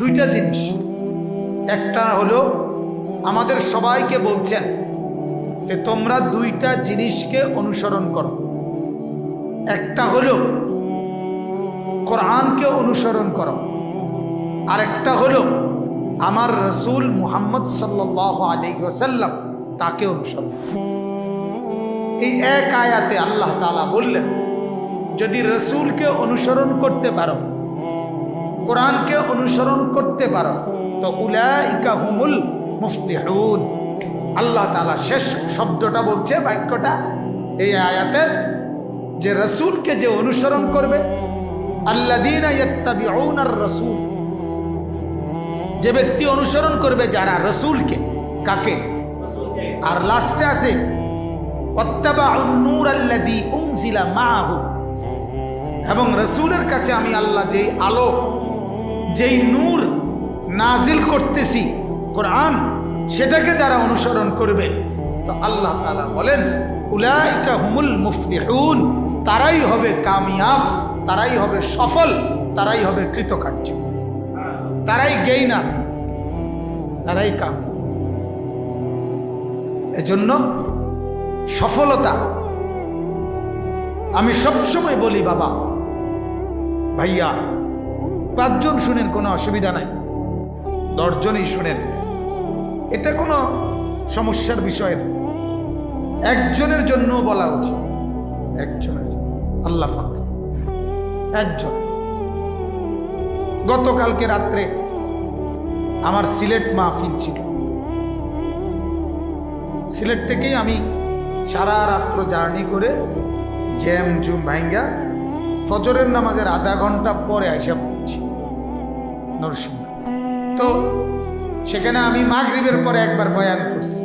দুইটা জিনিস। একটা হলো, আমাদের সবাইকে বলছেন যে তোমরা দুইটা জিনিসকে অনুসরণ করো। একটা হলো, কোরআনকে অনুসরণ করো। আরেকটা হলো, আমার রসুল মুহাম্মদ সাল্লাহ আলী ওসাল্লাম তাকে অনুসরণ। এই এক আয়াতে আল্লাহ তাআলা বললেন, যদি রসুলকে অনুসরণ করতে পারো কোরআনকে অনুসরণ করতে পারো। তো উলাইকা হুমুল মুফলিহুন। আল্লাহ তাআলা শেষ শব্দটা বলছে, বাক্যটা এই আয়াতে। যে রসুলকে যে অনুসরণ করবে আল্লাদিনা রাসূল। যে ব্যক্তি অনুসরণ করবে যারা রসুলকে, কাকে? আর লাস্টে আছে এবং রসুলের কাছে আমি আল্লাহ যেই আলো যেই নূর নাজিল করতেছি, কোরআন, সেটাকে যারা অনুসরণ করবে, তো আল্লাহ তালা বলেন, উলাইকা হুমুল মুফলিহুন, তারাই হবে কামিয়াব, তারাই হবে সফল, তারাই হবে কৃতকার্য। তারাই গেইনার, তারাই কাম এজন্য সফলতা, আমি সবসময় বলি বাবা, ভাইয়া পাঁচজন শুনেন, কোনো অসুবিধা নাই। দশজনই শুনেন। এটা কোনো সমস্যার বিষয় না। একজনের জন্য বলা উচিত। একজনের জন্য। আল্লাহ একজন। গতকালকে রাত্রে আমার সিলেট মাহফিল ছিল। সিলেট থেকেই আমি সারা রাত্র জার্নি করে জ্যাম জুম ভাইঙ্গা ফজরের নামাজের আধা ঘণ্টা পরে আইসা পড়ছি। নরসিংহ। তো সেখানে আমি মাগরিবের পরে একবার বয়ান করছি।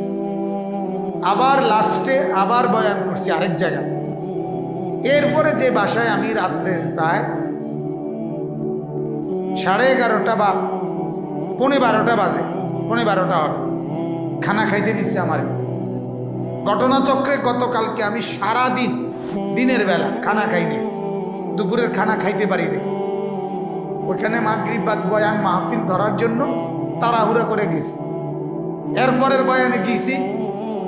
আবার লাস্টে আবার বয়ান করছি আরেক জায়গায়। এরপরে যে বাসায় আমি রাত্রে প্রায় সাড়ে এগারোটা বা পৌনে বারোটা বাজে, পৌনে বারোটা হবে। খানা খাইতে দিচ্ছে আমার। ঘটনাচক্রে গতকালকে আমি সারা দিন দিনের বেলা খানা খাইনি। দুপুরের খানা খাইতে পারিনি। ওইখানে মাগরিব বাদ বয়ান মাহফিল ধরার জন্য তাড়াহুড়া করে গেছি। এরপরের বয়ানে গিয়েছি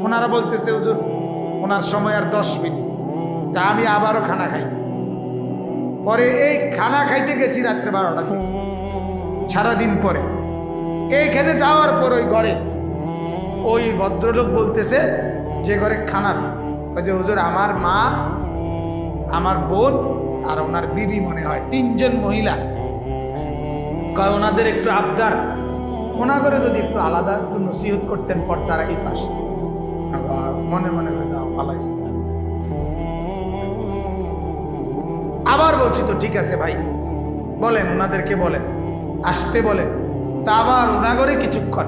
ওনারা বলতেছে, হুজুর, ওনার সময় আর দশ মিনিট। তা আমি আবারও খানা খাইনি। পরে এই খানা খাইতে গেছি রাত্রে বারোটা সারাদিন পরে। এইখানে যাওয়ার পর ওই ঘরে ওই ভদ্রলোক বলতেছে, যে ঘরে খানার ওই যে, হুজুর, আমার মা, আমার বোন আর ওনার বিবি মনে হয় তিনজন মহিলা। কয় ওনাদের একটু আবদার। ওনা করে যদি একটু আলাদা একটু নসিহত করতেন পর্দারা এই পাশে। মনে মনে করে যাও, ভালো আবার বলছি তো, ঠিক আছে ভাই। বলেন, ওনাদেরকে বলেন। আসতে বলেন। তা আবার ওনাগরে কিছুক্ষণ।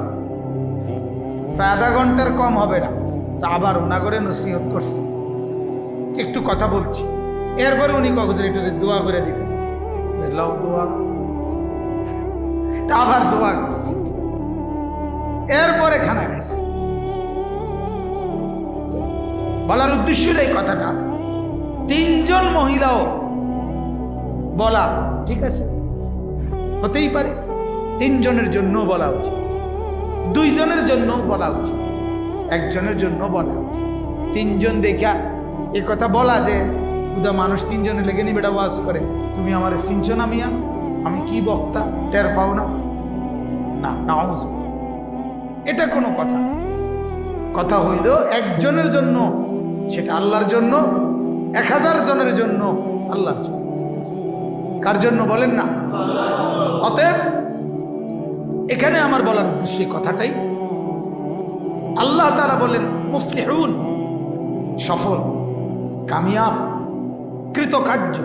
প্রায় আধা ঘণ্টার কম হবে না। তা আবার ওনাগরে নসিহত করছি। একটু কথা বলছি। এরপরে উনি কখন একটু দোয়া করে দিতেন। লও দোয়া। আবার দোয়া করছি। এরপরে খানা গেছে বলার উদ্দেশ্য এই কথাটা। তিনজন মহিলাও বলা ঠিক আছে? হতেই পারে। তিনজনের জন্য বলা উচিত। দুইজনের জন্য বলা উচিত। একজনের জন্য বলা উচিত। তিনজন দেখা এ কথা বলা যে উদা মানুষ তিনজনে লেগে নি বেটা ওয়াজ করে। তুমি আমার চিনছো না, মিয়া? আমি কি বক্তা? টের পাও না? না, নাউজ। এটা কোনো কথা। না। কথা হইল একজনের জন্য, সেটা আল্লাহর জন্য, এক হাজার জনের জন্য, আল্লাহর জন্য। কার জন্য বলেন না? অতএব, এখানে আমার বলার উদ্দেশ্য কথাটাই। আল্লাহ তারা বলেন, মুফলিহুন, সফল, কামিয়াব। কৃতকার্য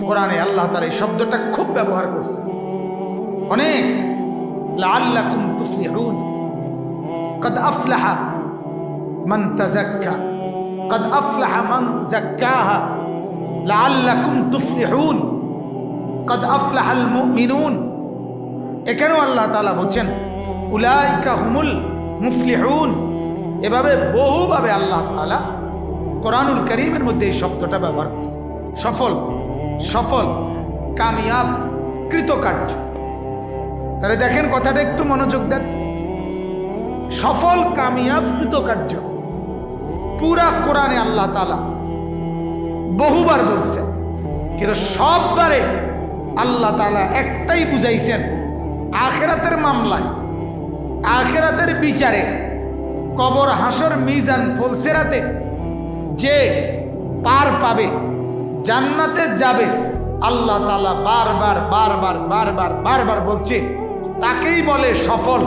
কোরআনে আল্লাহ তার এই শব্দটা খুব ব্যবহার করছে অনেক লাআল্লাকুম তুফলিহুন قد أفلح من تزكى قد أفلح من زكاها لعلكم تفلحون قد أفلح المؤمنون এখানেও আল্লাহ তাআলা বলছেন উলাইকা হুমুল মুফলিহুন এভাবে বহুভাবে আল্লাহ তাআলা কোরআনুল করিমের মধ্যে এই শব্দটা ব্যবহার করছে। সফল সফল, কামিয়াব, কৃতকার্য। তাহলে দেখেন কথাটা একটু মনোযোগ দেন। সফল, কামিয়াব, কৃতকার্য। পুরা কোরআনে আল্লাহ তালা বহুবার বলছেন, কিন্তু সববারে আল্লাহ তালা একটাই বুঝাইছেন, আখেরাতের মামলায়, আখেরাতের বিচারে, কবর, হাসর, মিজান, ফুলসেরাতে যে পার পাবে, জান্নাতে যাবে, আল্লাহ তালা বারবার বারবার বারবার বারবার বলছে, তাকেই বলে সফল,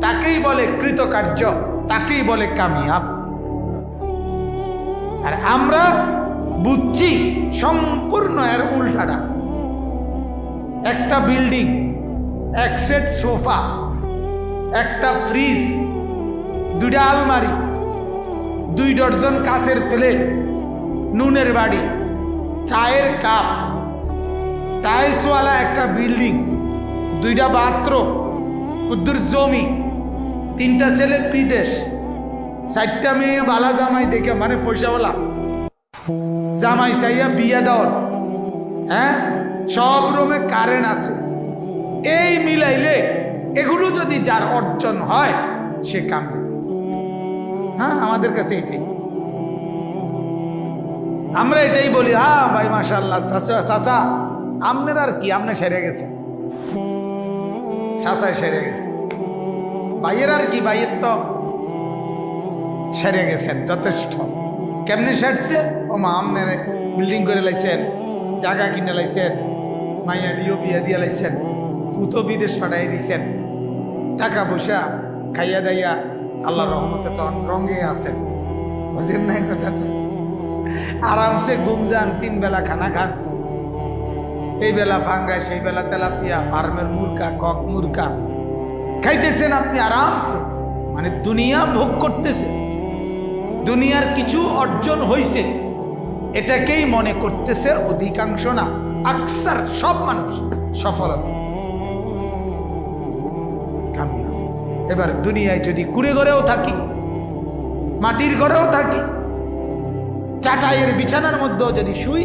তাকেই বলে কৃতকার্য, তাকেই বলে কামিয়াব। আর আমরা বুঝছি সম্পূর্ণ এর উল্টাটা। একটা বিল্ডিং, এক সেট সোফা, একটা ফ্রিজ দুটা আলমারি দুই ডজন কাচের প্লেট, নুনের বাড়ি, চায়ের কাপ, টাইলসওয়ালা একটা বিল্ডিং, দুইটা বাথরুম কুদ্দুর জমি, তিনটা ছেলে বিদেশ, চারটা মেয়ে বালা জামাই দেখে মানে পয়সাওয়ালা। জামাই চাইয়া বিয়ে দেওয়ার। হ্যাঁ? সব রুমে কারেন্ট আছে। এই মিলাইলে এগুলো যদি যার অর্জন হয়, সে কামে হ্যাঁ আমাদের কাছে এটাই। আমরা এটাই বলি হ্যাঁ ভাই মাসাল্লাহ চাচা আপনার আর কি? আপনি সেরে গেছেন চাচায় সেরে গেছে। ভাইয়ের আর কি? ভাইয়ের তো সেরে গেছেন, যথেষ্ট। কেমনে সেরছে? ও মা, আপনার বিল্ডিং করে লাইছেন, জায়গা কিনে লাইছেন, মাইয়া ডিও বিয়া দিয়ে লাইছেন ফুতো বিদেশ ছড়াই দিছেন, টাকা পয়সা খাইয়া দাইয়া আল্লাহর রহমতে তখন রঙে আছেন বুঝেন নাই কথাটা? আরামসে ঘুম যান, তিন বেলা খানা খান। এই বেলা ফাঙ্গা সেই বেলা তেলাপিয়া, ফার্মের মুরকা কক মুরকা খাইতেছেন আপনি আরামসে? মানে দুনিয়া ভোগ করতেছে দুনিয়ার কিছু অর্জন হইছে। এটাকেই মনে করতেছে অধিকাংশ না, আকসার সব মানুষ সফলতা। এবার দুনিয়ায় যদি কুড়ে ঘরেও থাকি, মাটির ঘরেও থাকি, চাটাইয়ের বিছানার মধ্যেও যদি শুই,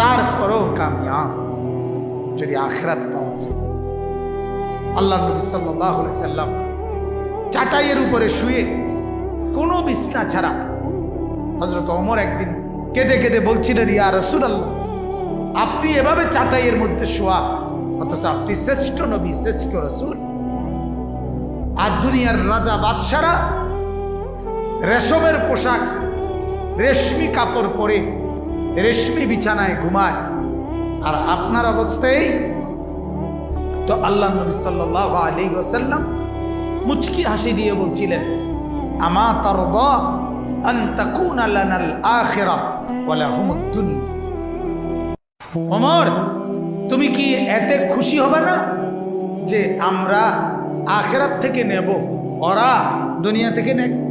তারপরেও কামিয়াব যদি আখরাত পাওয়া যায়। আল্লাহ নবী সাল্লাম চাটাইয়ের উপরে শুয়ে কোনো বিছনা ছাড়া হজরত অমর একদিন কেঁদে কেঁদে বলছিলেন, ইয়া রসুল আল্লাহ আপনি এভাবে চাটাইয়ের মধ্যে শোয়া, অথচ আপনি শ্রেষ্ঠ নবী, শ্রেষ্ঠ রসুল। আর দুনিয়ার রাজা বাদশারা রেশমের পোশাক, রেশমি কাপড় পরে রেশমি বিছানায় ঘুমায়। আর আপনার অবস্থায় তো আল্লাহ নবী সাল্লাহ আলী ওসাল্লাম মুচকি হাসি দিয়ে বলছিলেন, আমা তার তুমি কি এতে খুশি হবে না যে আমরা আখেরাত থেকে নেব। ওরা দুনিয়া থেকে নেক।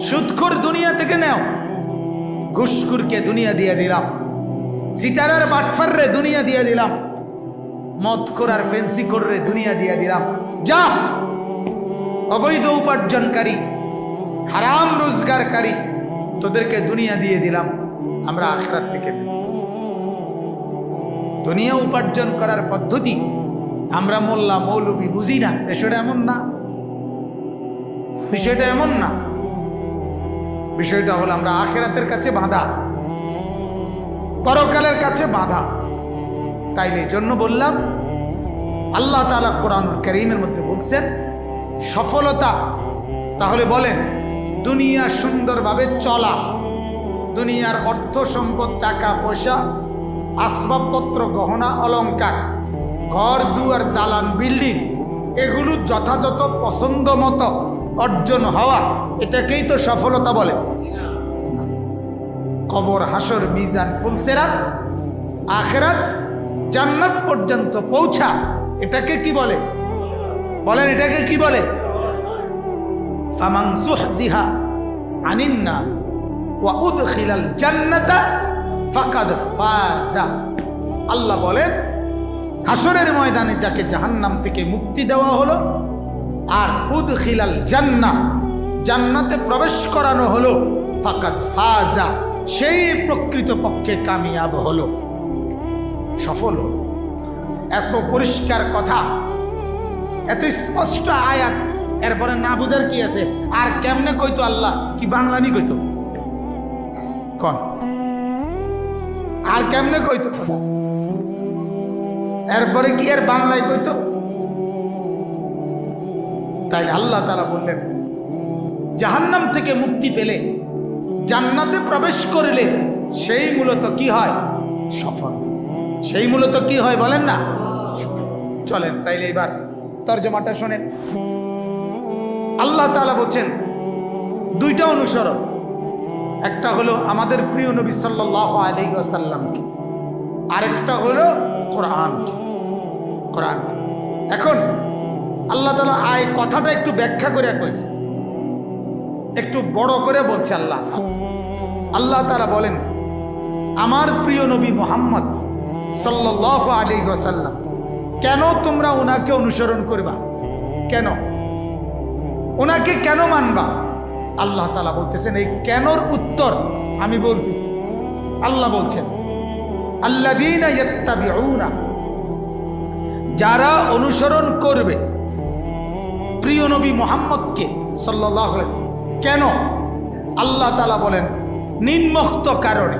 সুৎখুর দুনিয়া থেকে নেও। ঘুষখুরকে দুনিয়া দিয়ে দিলাম। সিটারার বাটফার রে দুনিয়া দিয়ে দিলাম। মদ করার ফেন্সি করে দুনিয়া দিয়ে দিলাম। যা! অবৈধ উপার্জনকারী, হারাম রোজগারকারী, তোদেরকে দুনিয়া দিয়ে দিলাম। আমরা আখরাত থেকে নেব। দুনিয়া উপার্জন করার পদ্ধতি। আমরা মোল্লা মৌলবী বুঝি না, বিষয়টা এমন না। বিষয়টা এমন না। বিষয়টা হলো আমরা আখেরাতের কাছে বাঁধা। পরকালের কাছে বাঁধা। তাইলে জন্য বললাম, আল্লাহ তালা কোরআনুল করিমের মধ্যে বলছেন, সফলতা, তাহলে বলেন, দুনিয়া সুন্দরভাবে চলা। দুনিয়ার অর্থ সম্পদ, টাকা, পয়সা আসবাবপত্র, গহনা অলঙ্কার ঘর, দুয়ার, দালান, বিল্ডিং, এগুলো যথাযথ পছন্দ মতো অর্জন হওয়া, এটাকেই তো সফলতা বলে। কবর, হাসর, মিজান, ফুলসেরাত, আখেরাত, জান্নাত পর্যন্ত পৌঁছা, এটাকে কি বলে? বলেন, এটাকে কি বলে? ফামান সুহজিহা আনিন্না ওয়া উদখিলাল জান্নাতা ফাজা। আল্লাহ বলেন, হাসরের ময়দানে যাকে জাহান্নাম থেকে মুক্তি দেওয়া হলো, আর উদখিলাল জান্না জান্নাতে প্রবেশ করানো হলো, ফাকাদ ফাজা, সেই প্রকৃত পক্ষে কামিয়াব হলো। সফল হলো। এত পরিষ্কার কথা, এত স্পষ্ট আয়াত, এরপরে না বুঝার কি আছে? আর কেমনে কইতো আল্লাহ? কি বাংলানি কইতো? কন? আর কেমনে কইতো? এরপরে কি আর বাংলায় কইতো? তাইলে আল্লাহ তারা বললেন, জাহান্নাম থেকে মুক্তি পেলে, জান্নাতে প্রবেশ করলে সেই মূলত কি হয়? সফল। সেই মূলত কি হয় বলেন না? চলেন, তাইলে এবার তর্জমাটা শোনেন। আল্লাহ তালা বলছেন, দুইটা অনুসরণ। একটা হলো আমাদের প্রিয় নবী সাল্লাহ আলী আসাল্লামকে আরেকটা হলো কোরআন কোরআন এখন আল্লাহ তালা আয় কথাটা একটু ব্যাখ্যা করে কইছে। একটু বড় করে বলছে আল্লাহ আল্লাহ তারা বলেন, আমার প্রিয় নবী মোহাম্মদ সাল্লাহ আলী ওসাল্লাম কেন তোমরা ওনাকে অনুসরণ করবা? কেন? ওনাকে কেন মানবা? আল্লাহ তালা বলতেছেন, এই কেনর উত্তর আমি বলতেছি। আল্লাহ বলছেন আল্লাহ যারা অনুসরণ করবে প্রিয় নবী মোহাম্মদকে সাল্লাহ কেন? আল্লাহ তালা বলেন, নিম্মুক্ত কারণে।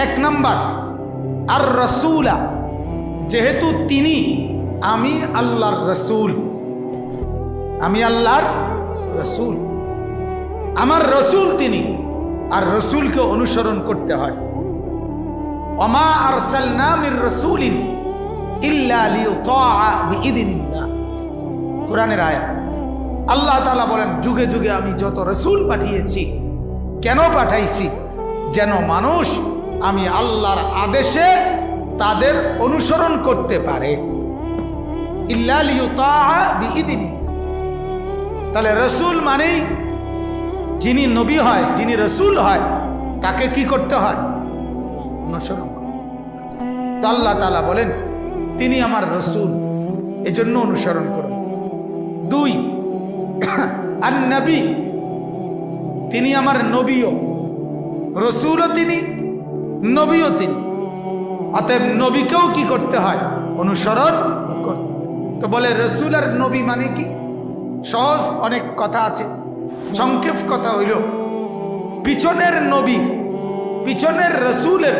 এক নাম্বার, আর রসুলা যেহেতু তিনি আমি আল্লাহর রসুল। আমি আল্লাহর রসুল। আমার রসুল তিনি, আর রসুলকে অনুসরণ করতে হয়। অমা আর সালনামির রসুলিন কোরআনের আল্লাহ তাআলা বলেন, যুগে যুগে আমি যত রসুল পাঠিয়েছি, কেন পাঠাইছি? যেন মানুষ আমি আল্লাহর আদেশে তাদের অনুসরণ করতে পারে। ইল্লা তাহলে রসুল মানেই যিনি নবী হয়, যিনি রসুল হয়, তাকে কি করতে হয়? অনুসরণ। তো আল্লাহ তালা বলেন, তিনি আমার রসুল, এজন্য অনুসরণ করুন। দুই আর নবী তিনি আমার নবীও। রসুলও তিনি, নবীও তিনি। অতএব নবীকেও কি করতে হয়? অনুসরণ করতে। তো বলে রসুল আর নবী মানে কি? সহজ অনেক কথা আছে। সংক্ষেপ কথা হইল, পিছনের নবী, পিছনের রসুলের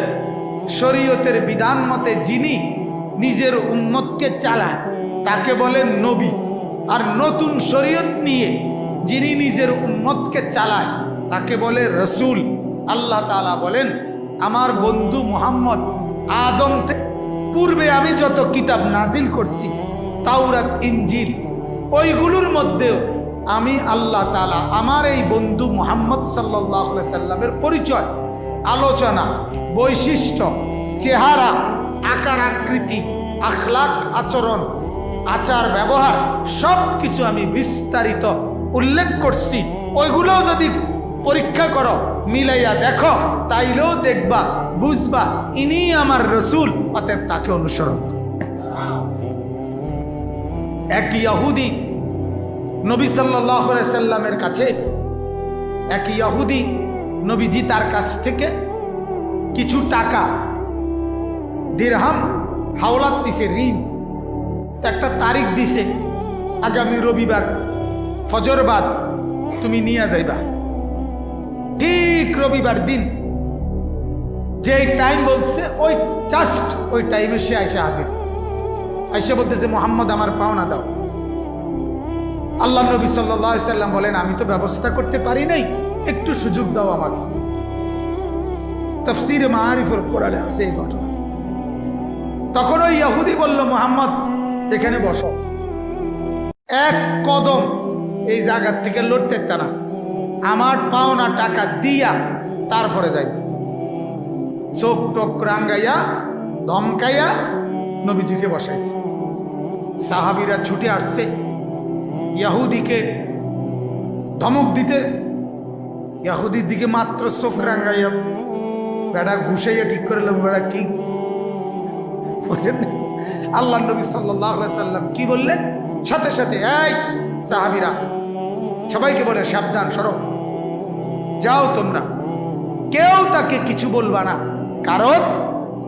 শরীয়তের বিধান মতে যিনি নিজের উম্মতকে চালায়, তাকে বলেন নবী। আর নতুন শরীয়ত নিয়ে যিনি নিজের উম্মতকে চালায়, তাকে বলে রসুল। আল্লাহ তাআলা বলেন, আমার বন্ধু মুহাম্মদ আদম পূর্বে আমি যত কিতাব নাজিল করছি, তাওরাত ইঞ্জিল ওইগুলোর মধ্যেও আমি আল্লাহ তালা আমার এই বন্ধু মোহাম্মদ সাল্লাহ সাল্লামের পরিচয়, আলোচনা, বৈশিষ্ট্য, চেহারা, আকার আকৃতি, আখলাক আচরণ, আচার ব্যবহার সব কিছু আমি বিস্তারিত উল্লেখ করছি। ওইগুলো যদি পরীক্ষা করো, মিলাইয়া দেখো, তাইলেও দেখবা, বুঝবা ইনি আমার রসুল, অতএব তাকে অনুসরণ করো। এক ইয়াহুদি নবী সাল্লাহ সাল্লামের কাছে এক ইয়াহুদি নবীজি তার কাছ থেকে কিছু টাকা, দিরহাম, হাওলাত দিছে, ঋণ। একটা তারিখ দিছে, আগামী রবিবার ফজরবাদ তুমি নিয়ে যাইবা। ঠিক রবিবার দিন যে টাইম বলছে, ওই জাস্ট ওই টাইমে সে আইসা হাজির। আইসা বলতেছে, মোহাম্মদ, আমার পাওনা দাও। আল্লাহ নবী সাল্লাম বলেন, আমি তো ব্যবস্থা করতে পারি নাই, একটু সুযোগ দাও আমাকে। তফসির মারিফুল কোরআনে আছে এই ঘটনা। তখন ওই ইয়াহুদি বলল, মোহাম্মদ, এখানে বসো। এক কদম এই জায়গার থেকে লড়তে তারা আমার পাওনা টাকা দিয়া তারপরে যাই চোখ টোক রাঙ্গাইয়া, ধমকাইয়া নবীজিকে বসাইছে। সাহাবিরা ছুটে আসছে। ইয়াহুদিকে ধমক দিতে ইয়াহুদির দিকে মাত্র চোখ রাঙ্গাইয়া বেড়া ঘুষাইয়া ঠিক করে বেড়া কি বুঝেন? আল্লাহ নবী সাল্লাম কি বললেন? সাথে সাথে, এই সাহাবিরা, সবাইকে বলে সাবধান, সরো। যাও তোমরা। কেউ তাকে কিছু বলবা না। কারণ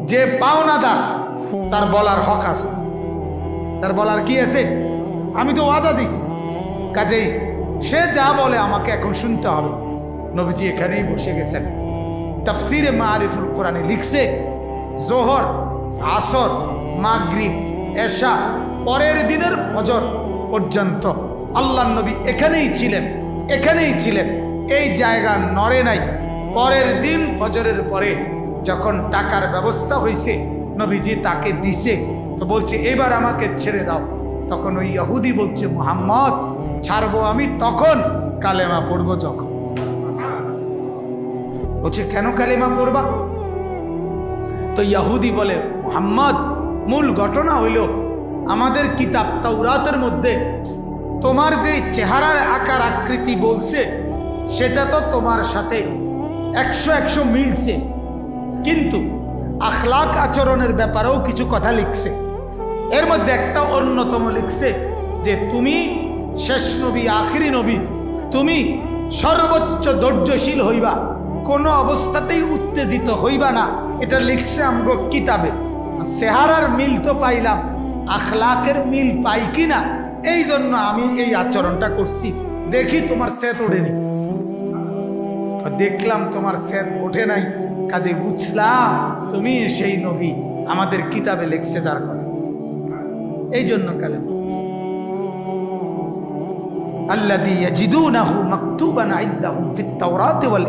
যে পাওনাদার, তার বলার হক আছে। তার বলার কি আছে? আমি তো ওয়াদা দিছি। কাজেই সে যা বলে আমাকে এখন শুনতে হবে। নবীজি এখানেই বসে গেছেন। তাফসিরে মারিফুল কোরআনে লিখছে, জোহর, আসর, মাগরিব, এশা, পরের দিনের ফজর পর্যন্ত আল্লাহ নবী এখানেই ছিলেন এখানেই ছিলেন। এই জায়গা নড়ে নাই। পরের দিন ফজরের পরে যখন টাকার ব্যবস্থা হয়েছে নবীজি তাকে দিছে, তো বলছে, এবার আমাকে ছেড়ে দাও। তখন ওই ইহুদি বলছে, মোহাম্মদ ছাড়বো আমি তখন কালেমা পড়ব যখন। বলছে, কেন কালেমা পড়বা? তো ইয়াহুদি বলে, মোহাম্মদ, মূল ঘটনা হইল আমাদের কিতাব তাওরাতের মধ্যে তোমার যে চেহারার আকার আকৃতি বলছে, সেটা তো তোমার সাথে একশো একশো মিলছে। কিন্তু আখলাক আচরণের ব্যাপারেও কিছু কথা লিখছে। এর মধ্যে একটা অন্যতম লিখছে যে, তুমি শেষ নবী, আখিরি নবী, তুমি সর্বোচ্চ ধৈর্যশীল হইবা। কোনো অবস্থাতেই উত্তেজিত হইবা না। এটা লিখছে আমগো কিতাবে। আর চেহারার মিল তো পাইলাম। আখলাকের মিল পাই কি না এই জন্য আমি এই আচরণটা করছি। দেখি তোমার সেত ওঠেনি। দেখলাম তোমার সেত ওঠে নাই। কাজে বুঝলাম তুমি সেই নবী। আমাদের কিতাবে লিখছে যার কথা। এই জন্য কালেমা। আল্লাযী ইয়াজিদুনাহু মাকতুবান ইনদাহুম ফিত তাওরাতি ওয়াল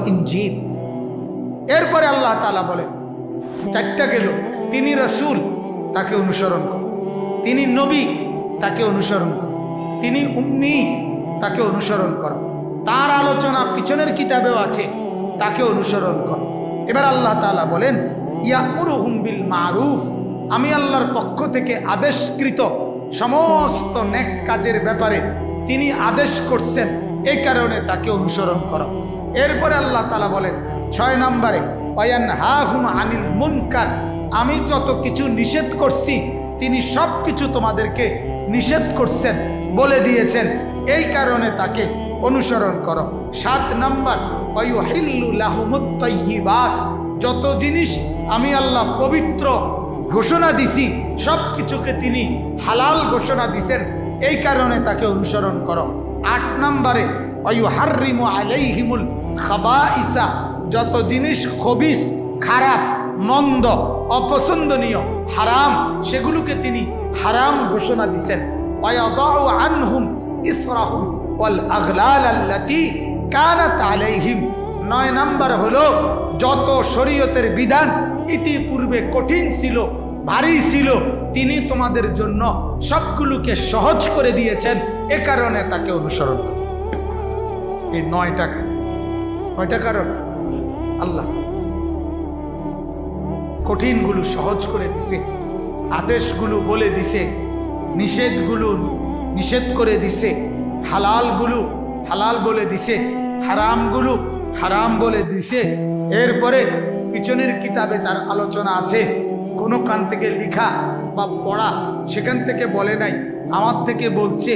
এরপরে আল্লাহ তাআলা বলে চারটা গেল। তিনি রাসূল, তাকে অনুসরণ করো। তিনি নবী, তাকে অনুসরণ করো। তিনি উম্মি, তাকে অনুসরণ করো। তার আলোচনা পিছনের কিতাবেও আছে, তাকে অনুসরণ করো। এবার আল্লাহ তালা বলেন, ইয়ামুরুহুম বিল মারুফ। আমি আল্লাহর পক্ষ থেকে আদেশকৃত সমস্ত নেক কাজের ব্যাপারে তিনি আদেশ করছেন, এই কারণে তাকে অনুসরণ করো। এরপরে আল্লাহ তালা বলেন, ছয় নম্বরে ওয়ান হা হুম আনিল মুনকার আমি যত কিছু নিষেধ করছি, তিনি সব কিছু তোমাদেরকে নিষেধ করছেন, বলে দিয়েছেন, এই কারণে তাকে অনুসরণ করো। সাত নম্বর ওয়ুহিল্লু লাহুমুত তয়্যিবাত যত জিনিস আমি আল্লাহ পবিত্র ঘোষণা দিছি সব কিছুকে তিনি হালাল ঘোষণা দিছেন এই কারণে তাকে অনুসরণ করো। আট নম্বরে অয়ুহারিমু আলাইহিমুল খাবা ইসা যত জিনিস খবিস, খারাপ, মন্দ, অপছন্দনীয়, হারাম, সেগুলোকে তিনি হারাম ঘোষণা দিছেন। আনহুম ইসরাহুম ওয়াল আগলাল আল্লাতি কানাত আলাইহিম নয় নাম্বার হলো, যত শরীয়তের বিধান ইতিপূর্বে কঠিন ছিল, ভারী ছিল তিনি তোমাদের জন্য সবগুলোকে সহজ করে দিয়েছেন। এ কারণে তাকে অনুসরণ করো। এই নয়টা কয়টা কারণ? আল্লাহ। কঠিনগুলো সহজ করে দিছে, আদেশগুলো বলে দিছে, নিষেধগুলো নিষেধ করে দিছে, হালালগুলো হালাল বলে দিছে, হারামগুলো হারাম বলে দিছে। এরপরে পিছনের কিতাবে তার আলোচনা আছে। কোনো কান থেকে লিখা বা পড়া সেখান থেকে বলে নাই, আমার থেকে বলছে,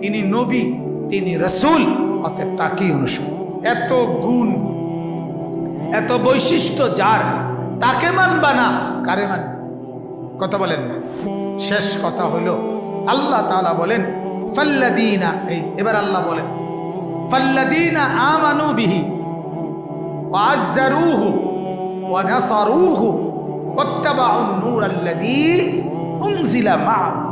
তিনি নবী, তিনি রসুল, অতএব তাকেই অনুসরণ। এত গুণ, এত বৈশিষ্ট্য যার, তাকে মানবা না, কারে মানবে? কথা বলেন না। শেষ কথা হইল আল্লাহ তাআলা বলেন, ফাল্লাদিনা এই, এবার আল্লাহ বলেন, ফাল্লাদিনা আমানু বিহি, ওয়া নাসারুহু, ওয়াত্তাবাউন নূর মা।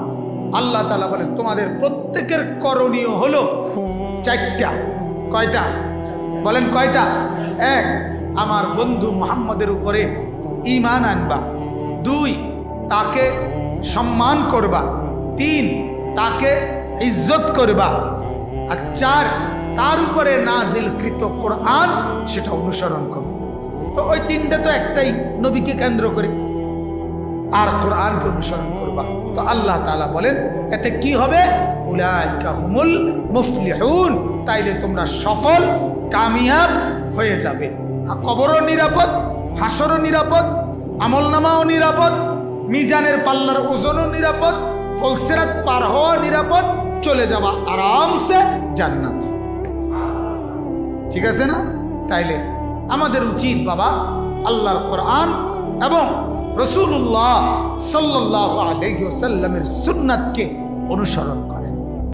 আল্লাহ তাআলা বলেন তোমাদের প্রত্যেকের করণীয় হলো চারটা। কয়টা? বলেন কয়টা? এক, আমার বন্ধু মুহাম্মদের উপরে ঈমান আনবা। দুই, তাকে সম্মান করবা। তিন, তাকে ইজ্জত করবা। আর চার, তার উপরে নাজিলকৃত কোরআন, সেটা অনুসরণ করবে তো ওই তিনটা তো একটাই, নবীকে কেন্দ্র করে। আর কোরআনকে অনুসরণ করবা। তো আল্লাহ তাআলা বলেন, এতে কি হবে? তাইলে তোমরা সফল, কামিয়াব হয়ে যাবে। কবরও নিরাপদ, হাসরও নিরাপদ, আমলনামাও নিরাপদ, মিজানের পাল্লার ওজনও নিরাপদ, ফলসেরাত পার হওয়া নিরাপদ, চলে যাবা আরামসে জান্নাত। ঠিক আছে না? তাইলে আমাদের উচিত বাবা, আল্লাহর কোরআন এবং রসুল্লাহ সাল্লাহ আলহিসাল্লামের সুন্নাতকে অনুসরণ করেন